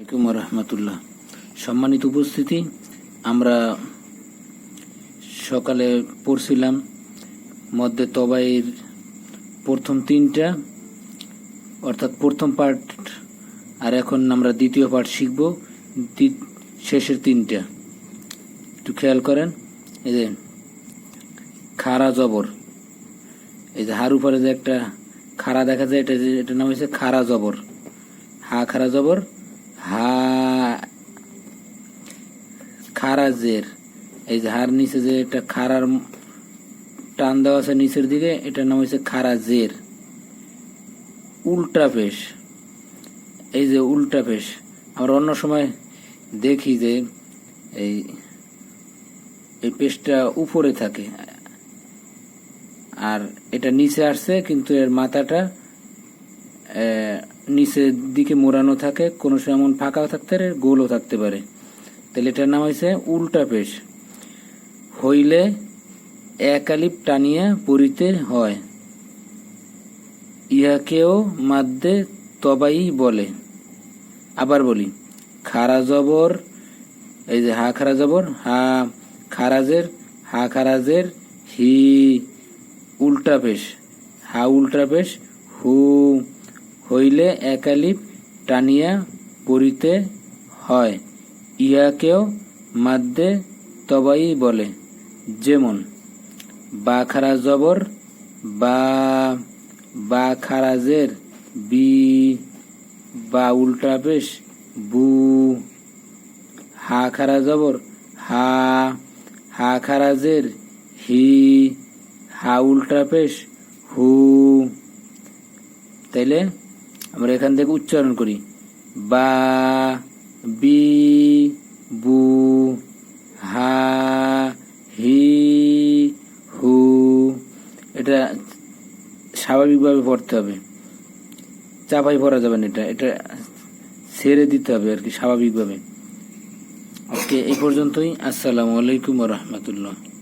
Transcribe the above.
আলাইকুম রহমতুল্লাহ সম্মানিত উপস্থিতি, আমরা সকালে পড়ছিলাম মধ্যে তবাইয়ের প্রথম তিনটা, অর্থাৎ প্রথম পার্ট আর এখন আমরা দ্বিতীয় পার্ট শিখব শেষের তিনটা। একটু খেয়াল করেন, এই যে খাড়া জবর, এই যে হার উপরে যে একটা খাড়া দেখা যায়, এটা এটার নাম হচ্ছে খাড়া জবর। হা খাড়া জবর হা খারাজের এই যে হার নিচে যে একটা খারার টান দেওয়া আছে নিচের দিকে, এটার নাম হচ্ছে খারাজের উল্টা পেশ। এই যে উল্টা পেশ। আমরা অন্য সময় দেখি যে এই এই পেশটা উপরে থাকে। আর এটা নিচে আসছে, কিন্তু এর মাথাটা নিচের দিকে মোড়ানো থাকে, কোনো সময় এমন ফাঁকা থাকতে পারে, গোলও থাকতে পারে। তাহলে এটার নাম হয়েছে উল্টা পেশ। হইলে একালিপ টানিয়া পরিতে হয়। ইহাকেও মাদ্দে তবাই বলে। আবার বলি, খারা জবর, এই যে হা খারা জবর, হা খারাজের হা খারাজের হি, উল্টা পেশ। হা উল্টা পেশ, হু। হইলে একালিপ টানিয়া পড়িতে হয়, ইহাকেও মাদ্দে তবাই বলে। যেমন বা খারা জবর বা বা খারাজের বি বা উল্টা পেশ বু। হা খারা জবর হা হা খারাজের হি, হা উল্টা পেশ হু। তাইলে আমরা এখান থেকে উচ্চারণ করি। বা, বি, বু, হা, হি, হু। এটা স্বাভাবিকভাবে পড়তে হবে। চাপাই পড়া যাবে না এটা। এটা ছেড়ে দিতে হবে আর কি স্বাভাবিকভাবে। ওকে, এই পর্যন্তই। আসসালামু আলাইকুম রহমতুল্লাহ।